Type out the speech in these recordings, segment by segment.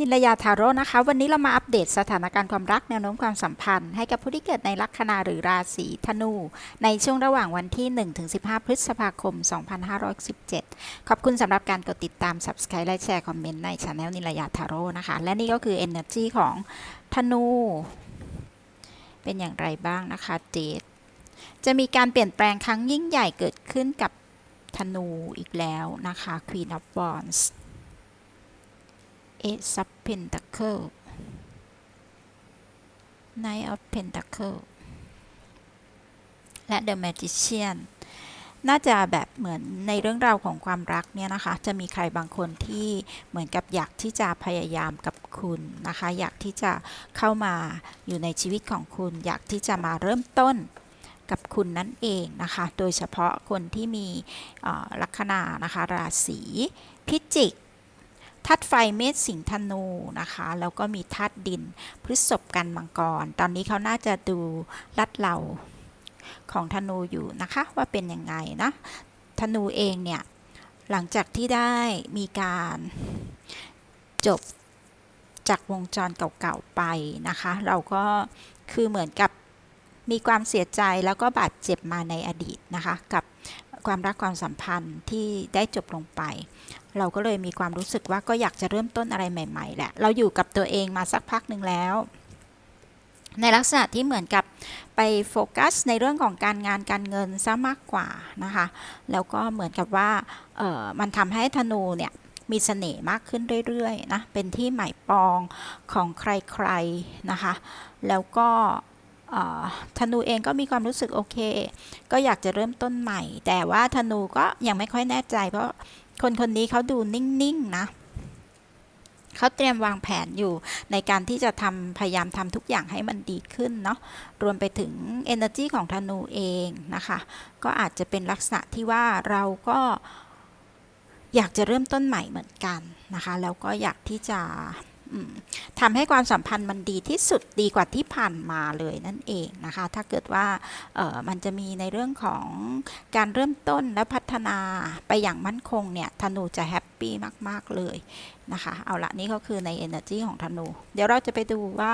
นิลยาทาโร่นะคะ วันนี้เรามาอัปเดตสถานการณ์ความรักแนวโน้มความสัมพันธ์ ให้กับผู้ที่เกิดในลัคนาหรือราศีธนู ในช่วงระหว่างวันที่ 1-15 พฤษภาคม 2517 ขอบคุณสำหรับการกดติดตาม Subscribe และแชร์คอมเมนต์ในช anel นิลยาทาโร่นะคะ และนี่ก็คือ Energy ของธนู เป็นอย่างไรบ้างนะคะเจดจะมีการเปลี่ยนแปลงครั้งยิ่งใหญ่เกิดขึ้นกับธนูอีกแล้วนะคะ Queen of Wands Ace of Pentacle Knight of Pentacle และ The Magician น่าจะแบบเหมือนในเรื่องราวของความรักเนี่ยนะคะ จะมีใครบางคนที่เหมือนกับอยากที่จะพยายามกับคุณนะคะ อยากที่จะเข้ามาอยู่ในชีวิตของคุณ อยากที่จะมาเริ่มต้นกับคุณนั่นเองนะคะ โดยเฉพาะคนที่มีลัคนานะคะ ราศีพิจิก ธาตุไฟเมษสิงธนูนะคะ แล้วก็มีธาตุดินพฤษภกันมังกร ตอนนี้เขาน่าจะดูลัดเหล่าของธนูอยู่นะคะว่าเป็นยังไงนะธนูเองเนี่ย หลังจากที่ได้มีการจบจากวงจรเก่าๆไปนะคะ เราก็คือเหมือนกับมีความเสียใจแล้วก็บาดเจ็บมาในอดีตนะคะ กับ ความรักความสัมพันธ์ที่ได้จบลงไป เราก็เลยมีความรู้สึกว่าก็อยากจะเริ่มต้นอะไรใหม่ ๆ แหละ เราอยู่กับตัวเองมาสักพักหนึ่งแล้ว ในลักษณะที่เหมือนกับไปโฟกัสในเรื่องของการงานการเงินซะมากกว่านะคะ แล้วก็เหมือนกับว่าเออมันทำให้ธนูเนี่ยมีเสน่ห์มากขึ้นเรื่อยๆนะ เป็นที่หมายปองของใครๆนะคะ แล้วก็เธนูเองก็มีความรู้สึกโอเค ก็อยากจะเริ่มต้นใหม่ แต่ว่าธนูก็ยังไม่ค่อยแน่ใจ เพราะคนคนนี้เขาดูนิ่งๆนะเขาเตรียมวางแผนอยู่ในการที่จะทำพยายามทำทุกอย่างให้มันดีขึ้นเนาะรวมไปถึง energy ของธนูเองนะคะ ก็อาจจะเป็นลักษณะที่ว่าเราก็อยากจะเริ่มต้นใหม่เหมือนกันนะคะ แล้วก็อยากที่จะ ทำให้ความสัมพันธ์มันดีที่สุดดีกว่าที่ผ่านมาเลยนั่นเองนะคะ ถ้าเกิดว่าเออมันจะมีในเรื่องของการเริ่มต้นและพัฒนาไปอย่างมั่นคงเนี่ยธนูจะแฮปปี้มาก ๆ เลยนะคะ เอาละนี่ก็คือใน energy ของธนู เดี๋ยวเราจะไปดูว่า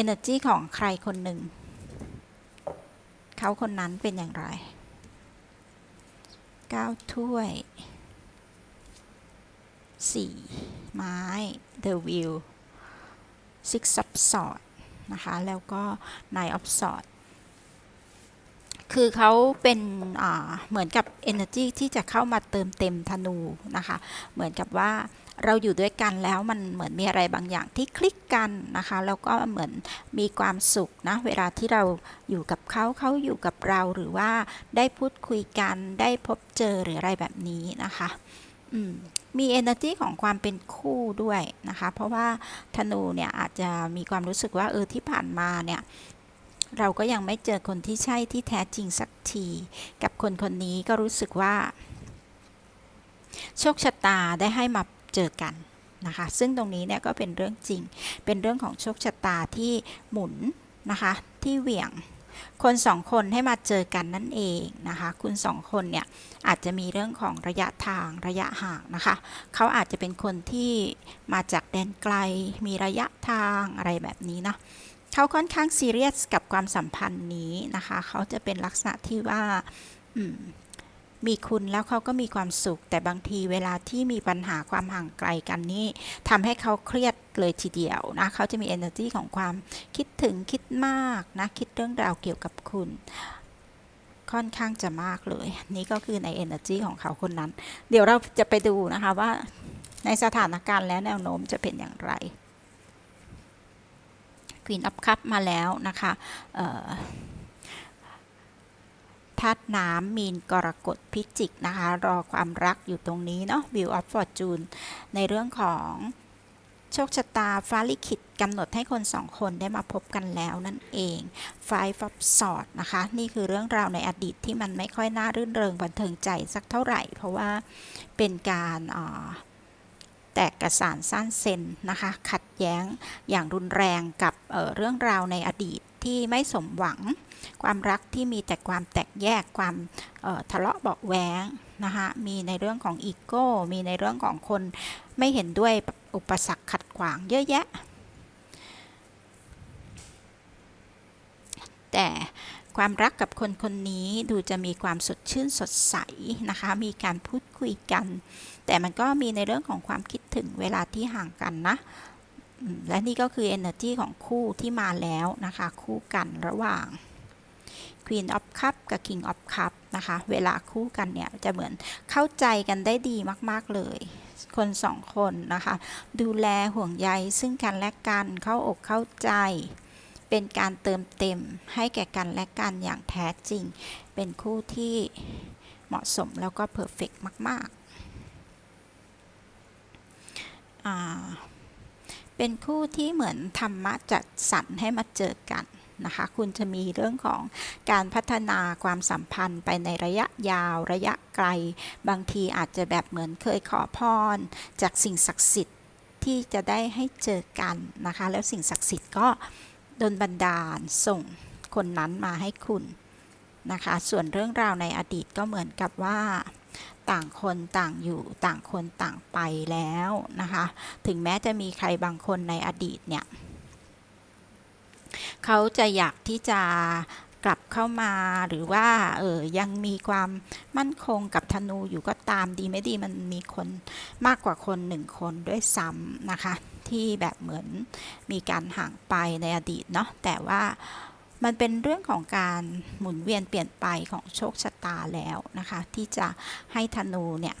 energy ของใครคนหนึ่ง เขาคนนั้นเป็นอย่างไรเก้าถ้วยสี่ ไม้ the wheel six of swords นะคะ แล้วก็ nine of swords คือเขาเป็นเหมือนกับ energy ที่จะเข้ามาเติมเต็มธนูนะคะ เหมือนกับว่าเราอยู่ด้วยกันแล้วมันเหมือนมีอะไรบางอย่างที่คลิกกันนะคะ แล้วก็เหมือนมีความสุขนะ เวลาที่เราอยู่กับเขาเขาอยู่กับเราหรือว่าได้พูดคุยกันได้พบเจอหรืออะไรแบบนี้นะคะ อืม มี energy ของความเป็นคู่ด้วยนะคะ เพราะว่าธนูเนี่ยอาจจะมีความรู้สึกว่าเออที่ผ่านมาเนี่ยเราก็ยังไม่เจอคนที่ใช่ที่แท้จริงสักที กับคนคนนี้ก็รู้สึกว่า โชคชะตาได้ให้มาเจอกันนะคะ ซึ่งตรงนี้เนี่ยก็เป็นเรื่องจริง เป็นเรื่องของโชคชะตาที่หมุนนะคะ ที่เหวี่ยง คนสองคนให้มาเจอกันนั่นเองนะคะคุณสองคนเนี่ยอาจจะมีเรื่องของระยะทางระยะห่างนะคะเขาอาจจะเป็นคนที่มาจากแดนไกล มีระยะทางอะไรแบบนี้นะเขาค่อนข้างซีเรียสกับความสัมพันธ์นี้นะคะเขาจะเป็นลักษณะที่ว่า มีคุณแล้วเขาก็มีความสุข แต่บางทีเวลาที่มีปัญหาความห่างไกลกันนี่ทำให้เขาเครียดเลยทีเดียวนะเขาจะมี energy ของความคิดถึงคิดมากนะ คิดเรื่องราวเกี่ยวกับคุณ ค่อนข้างจะมากเลย นี่ก็คือใน energy ของเขาคนนั้น เดี๋ยวเราจะไปดูนะคะว่าในสถานการณ์และแนวโน้มจะเป็นอย่างไร Queen of Cup มาแล้วนะคะ ธาตุน้ำมีนกรกฎพิจิกนะคะ รอความรักอยู่ตรงนี้เนาะ View of Fortune ในเรื่องของโชคชะตาฟ้าลิขิตกำหนดให้คนสองคนได้มาพบกันแล้วนั่นเอง Five of Swords นะคะ นี่คือเรื่องราวในอดีตที่มันไม่ค่อยน่ารื่นเริงบันเทิงใจสักเท่าไหร่ เพราะว่าเป็นการแตกกระสานสั้นเซนนะคะ ขัดแย้งอย่างรุนแรงกับเเรื่องราวในอดีต ที่ไม่สมหวัง ความรักที่มีแต่ความแตกแยกความออทะเลาะเบาะแวงนะคะมีในเรื่องของอีโก้มีในเรื่องของคนไม่เห็นด้วยอุปสรรคขัดขวางเยอะแยะ แต่ความรักกับคนคนนี้ดูจะมีความสดชื่นสดใสนะคะ มีการพูดคุยกัน แต่มันก็มีในเรื่องของความคิดถึงเวลาที่ห่างกันนะ และนี่ก็คือ energy ของคู่ที่มาแล้วนะคะ คู่กันระหว่าง Queen of Cup กับ King of Cup นะคะ เวลาคู่กันเนี่ย จะเหมือนเข้าใจกันได้ดีมาก ๆ เลย คนสองคนนะคะ ดูแลห่วงใยซึ่งกันและกันเข้าอกเข้าใจ เป็นการเติมเต็มให้แก่กันและกันอย่างแท้จริง เป็นคู่ที่เหมาะสมแล้วก็เพอร์เฟกมาก ๆ เป็นคู่ที่เหมือนธรรมะจัดสรรให้มาเจอกันนะคะ คุณจะมีเรื่องของการพัฒนาความสัมพันธ์ไปในระยะยาวระยะไกล บางทีอาจจะแบบเหมือนเคยขอพร จากสิ่งศักดิ์สิทธิ์ที่จะได้ให้เจอกันนะคะ แล้วสิ่งศักดิ์สิทธิ์ก็ดลบันดาลส่งคนนั้นมาให้คุณนะคะ ส่วนเรื่องราวในอดีตก็เหมือนกับว่า ต่างคนต่างอยู่ต่างคนต่างไปแล้วนะคะ ถึงแม้จะมีใครบางคนในอดีตเนี่ยเขาจะอยากที่จะกลับเข้ามาหรือว่าเออยังมีความมั่นคงกับธนูอยู่ก็ตามดีไม่ดีมันมีคนมากกว่าคนหนึ่งคนด้วยซ้ำนะคะ ที่แบบเหมือนมีการห่างไปในอดีตเนาะแต่ว่า มันเป็นเรื่องของการหมุนเวียนเปลี่ยนไปของโชคชะตาแล้วนะคะ ที่จะให้ธนูเนี่ย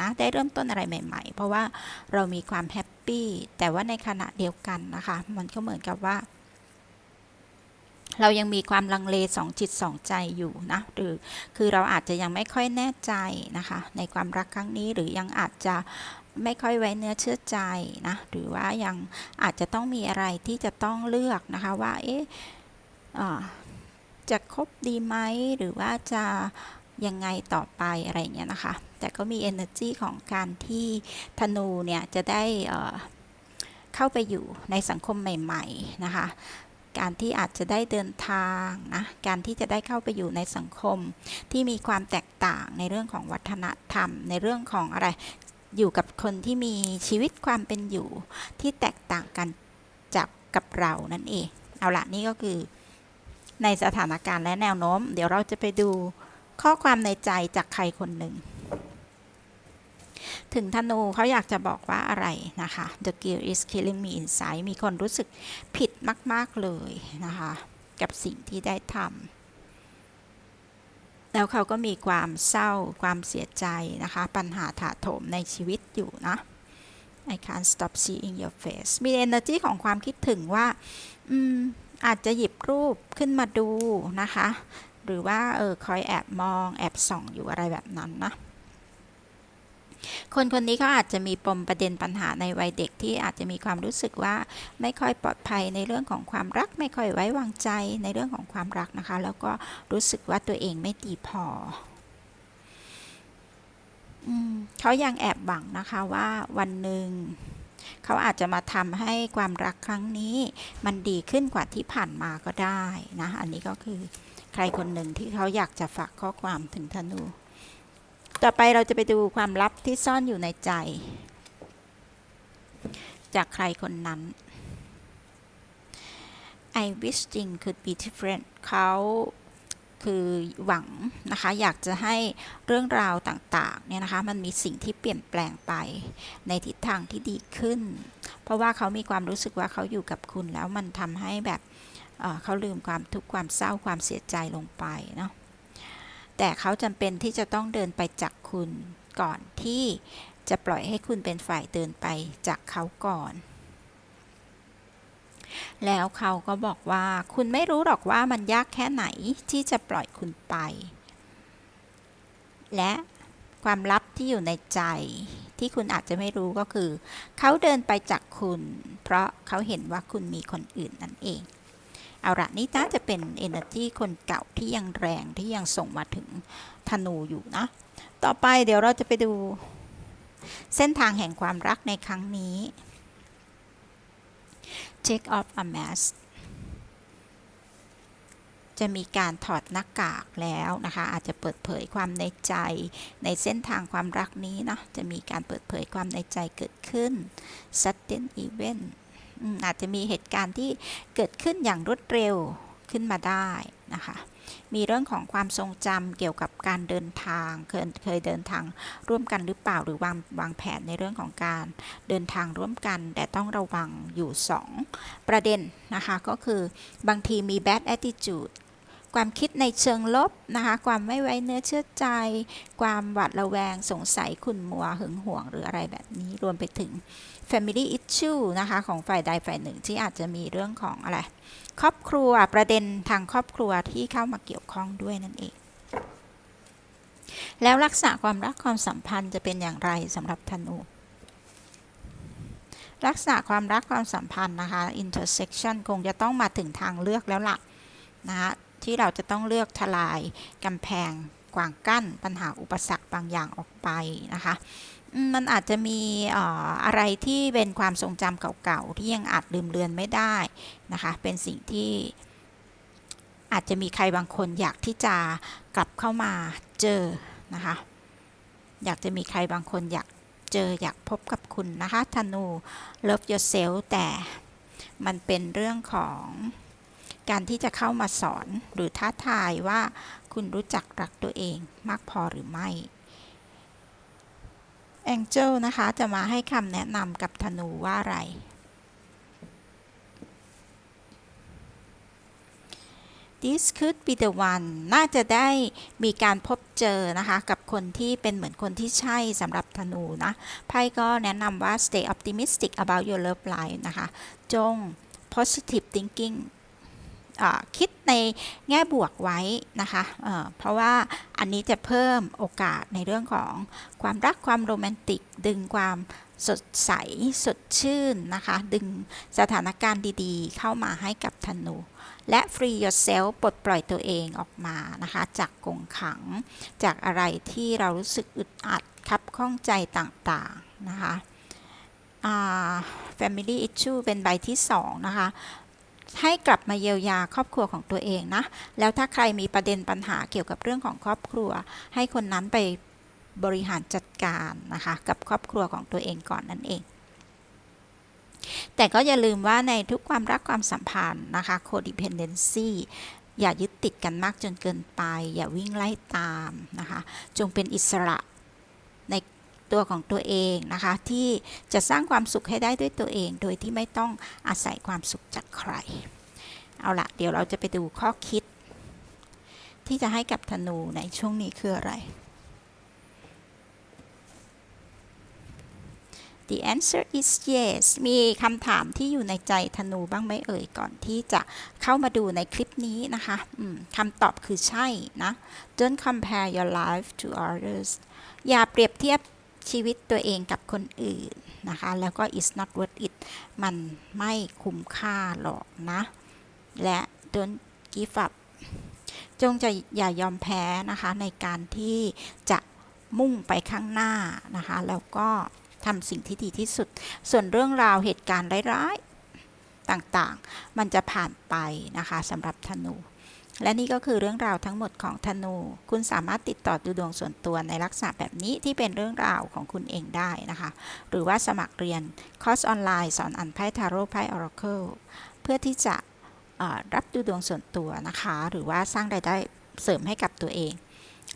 นะได้เริ่มต้นอะไรใหม่ ๆ เพราะว่าเรามีความแฮปปี้แต่ว่าในขณะเดียวกันนะคะ มันก็เหมือนกับว่า เรายังมีความลังเลสองจิตสองใจอยู่นะหรือคือเราอาจจะยังไม่ค่อยแน่ใจนะคะ ในความรักครั้งนี้หรือยังอาจจะไม่ค่อยไว้เนื้อเชื่อใจนะหรือว่ายังอาจจะต้องมีอะไรที่จะต้องเลือกนะคะว่าเอ๊ะ จะคบดีไหมหรือว่าจะยังไงต่อไปอะไรเงี้ยนะคะ แต่ก็มี energy ของการที่ธนูเนี่ยจะได้เอ่อเข้าไปอยู่ในสังคมใหม่ ๆ นะคะ การที่อาจจะได้เดินทางนะ การที่จะได้เข้าไปอยู่ในสังคมที่มีความแตกต่างในเรื่องของวัฒนธรรม ในเรื่องของอะไร อยู่กับคนที่มีชีวิตความเป็นอยู่ที่แตกต่างกันจากกับเรานั่นเอง เอาละนี่ก็คือ ในสถานการณ์และแนวโน้ม เดี๋ยวเราจะไปดูข้อความในใจจากใครคนหนึ่ง ถึงธนูเขาอยากจะบอกว่าอะไรนะคะ The guilt is killing me inside มีคนรู้สึกผิดมาก ๆ เลยนะคะ กับสิ่งที่ได้ทำแล้วเขาก็มีความเศร้าความเสียใจนะคะ ปัญหาถาโถมในชีวิตอยู่นะ I can't stop seeing your face มี energy ของความคิดถึงว่า อืม อาจจะหยิบรูปขึ้นมาดูนะคะ หรือว่าเออคอยแอบมองแอบส่องอยู่อะไรแบบนั้นนะคนคนนี้เขาอาจจะมีปมประเด็นปัญหาในวัยเด็กที่อาจจะมีความรู้สึกว่าไม่ค่อยปลอดภัยในเรื่องของความรัก ไม่ค่อยไว้วางใจในเรื่องของความรักนะคะ แล้วก็รู้สึกว่าตัวเองไม่ดีพอเขายังแอบหวังนะคะว่าวันหนึ่ง เขาอาจจะมาทำให้ความรักครั้งนี้ มันดีขึ้นกว่าที่ผ่านมาก็ได้นะ อันนี้ก็คือใครคนหนึ่งที่เขาอยากจะฝากข้อความถึงธนู ต่อไปเราจะไปดูความลับที่ซ่อนอยู่ในใจ จากใครคนนั้น I wish things could be different เขา คือหวังนะคะอยากจะให้เรื่องราวต่างๆเนี่ยนะคะมันมีสิ่งที่เปลี่ยนแปลงไปในทิศทางที่ดีขึ้น เพราะว่าเขามีความรู้สึกว่าเขาอยู่กับคุณแล้วมันทำให้แบบเเขาลืมความทุกข์ความเศร้าความเสียใจลงไปเนาะแต่เขาจำเป็นที่จะต้องเดินไปจากคุณก่อนที่จะปล่อยให้คุณเป็นฝ่ายเดินไปจากเขาก่อน แล้วเขาก็บอกว่าคุณไม่รู้หรอกว่ามันยากแค่ไหนที่จะปล่อยคุณไป และความลับที่อยู่ในใจ ที่คุณอาจจะไม่รู้ก็คือ เขาเดินไปจากคุณ เพราะเขาเห็นว่าคุณมีคนอื่นนั่นเอง เอาละนี่น่าจะเป็น energy คนเก่าที่ยังแรงที่ยังส่งมาถึงธนูอยู่นะ ต่อไปเดี๋ยวเราจะไปดู เส้นทางแห่งความรักในครั้งนี้ Take off a mask จะมีการถอดหน้ากากแล้วนะคะ อาจจะเปิดเผยความในใจ ในเส้นทางความรักนี้เนาะจะมีการเปิดเผยความในใจเกิดขึ้น sudden event อืมอาจจะมีเหตุการณ์ที่เกิดขึ้นอย่างรวดเร็วขึ้นมาได้นะคะ มีเรื่องของความทรงจำเกี่ยวกับการเดินทาง เคยเคยเดินทางร่วมกันหรือเปล่าหรือวางวางแผนในเรื่องของการเดินทางร่วมกัน แต่ต้องระวังอยู่ 2 ประเด็นนะคะก็คือบางทีมี bad attitude ความคิดในเชิงลบนะคะความไม่ไว้เนื้อเชื่อใจ ความหวาดระแวงสงสัยขุ่นมัวหึงหวงหรืออะไรแบบนี้รวมไปถึง family issue นะคะของฝ่ายใดฝ่ายหนึ่งที่อาจจะมีเรื่องของอะไร ครอบครัวประเด็นทางครอบครัวที่เข้ามาเกี่ยวข้องด้วยนั่นเอง แล้วลักษณะความรักความสัมพันธ์จะเป็นอย่างไรสำหรับธนูลักษณะความรักความสัมพันธ์นะคะ intersection คงจะต้องมาถึงทางเลือกแล้วล่ะนะคะที่เราจะต้องเลือกทลายกำแพงกวางกั้นปัญหาอุปสรรคบางอย่างออกไปนะคะ มันอาจจะมีเอ่ออะไรที่เป็นความทรงจำเก่าๆ ที่ยังอาจลืมเลือนไม่ได้นะคะ เป็นสิ่งที่อาจจะมีใครบางคนอยากที่จะกลับเข้ามาเจอนะคะ อยากจะมีใครบางคนอยากเจออยากพบกับคุณนะคะธนู love yourself แต่มันเป็นเรื่องของการที่จะเข้ามาสอนหรือท้าทายว่าคุณรู้จักรักตัวเองมากพอหรือไม่ Angel นะคะจะมาให้คำแนะนำกับธนูว่าอะไร This could be the one น่าจะได้มีการพบเจอนะคะ กับคนที่เป็นเหมือนคนที่ใช่สำหรับธนูนะไพ่ก็แนะนำว่า stay optimistic about your love life นะคะ จง positive thinking คิดในแง่บวกไว้นะคะเเพราะว่าอันนี้จะเพิ่มโอกาสในเรื่องของความรักความโรแมนติก ดึงความสดใสสดชื่นนะคะ ดึงสถานการณ์ดีๆ เข้ามาให้กับธนู และ free yourself ปลดปล่อยตัวเองออกมานะคะ จากกงขัง จากอะไรที่เรารู้สึกอึดอัดคับข้องใจต่างๆนะคะ family issue เป็นใบที่สองนะคะ ให้กลับมาเยียวยาครอบครัวของตัวเองนะ แล้วถ้าใครมีประเด็นปัญหาเกี่ยวกับเรื่องของครอบครัว ให้คนนั้นไปบริหารจัดการนะคะ กับครอบครัวของตัวเองก่อนนั่นเอง แต่ก็อย่าลืมว่าในทุกความรักความสัมพันธ์นะคะ codependency อย่ายึดติดกันมากจนเกินไป อย่าวิ่งไล่ตามนะคะ จงเป็นอิสระ ตัวของตัวเองนะคะ ที่จะสร้างความสุขให้ได้ด้วยตัวเอง โดยที่ไม่ต้องอาศัยความสุขจากใคร เอาละเดี๋ยวเราจะไปดูข้อคิด ที่จะให้กับธนูในช่วงนี้คืออะไร The answer is yes มีคำถามที่อยู่ในใจธนูบ้างไหมเอ่ย ก่อนที่จะเข้ามาดูในคลิปนี้นะคะคำตอบคือใช่นะ Don't compare your life to others อย่าเปรียบเทียบ ชีวิตตัวเองกับคนอื่นนะคะ แล้วก็ it's not worth it มันไม่คุ้มค่าหรอกนะ และ don't give up จงจะอย่ายอมแพ้นะคะ ในการที่จะมุ่งไปข้างหน้านะคะ แล้วก็ทำสิ่งที่ดีที่สุด ส่วนเรื่องราวเหตุการณ์ร้ายๆต่างๆ มันจะผ่านไปนะคะสำหรับธนู และนี่ก็คือเรื่องราวทั้งหมดของธนู คุณสามารถติดต่อดูดวงส่วนตัวในลักษณะแบบนี้ที่เป็นเรื่องราวของคุณเองได้นะคะ หรือว่าสมัครเรียนคอร์สออนไลน์สอนอ่านไพ่ทาโร่ไพ่ออราเคิลเพื่อที่จะรับดูดวงส่วนตัวนะคะ หรือว่าสร้างรายได้เสริมให้กับตัวเอง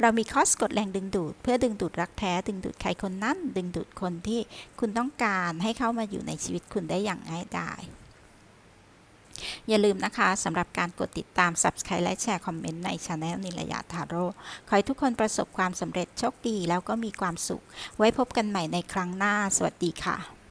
เรามีคอร์สกดแรงดึงดูด เพื่อดึงดูดรักแท้ ดึงดูดใครคนนั้น ดึงดูดคนที่คุณต้องการให้เข้ามาอยู่ในชีวิตคุณได้อย่างง่ายดาย อย่าลืมนะคะสำหรับการกดติดตาม Subscribe และแชร์คอมเมนต์ในช anel นิรยาทาโร่ขอให้ทุกคนประสบความสำเร็จโชคดีแล้วก็มีความสุข ไว้พบกันใหม่ในครั้งหน้า สวัสดีค่ะ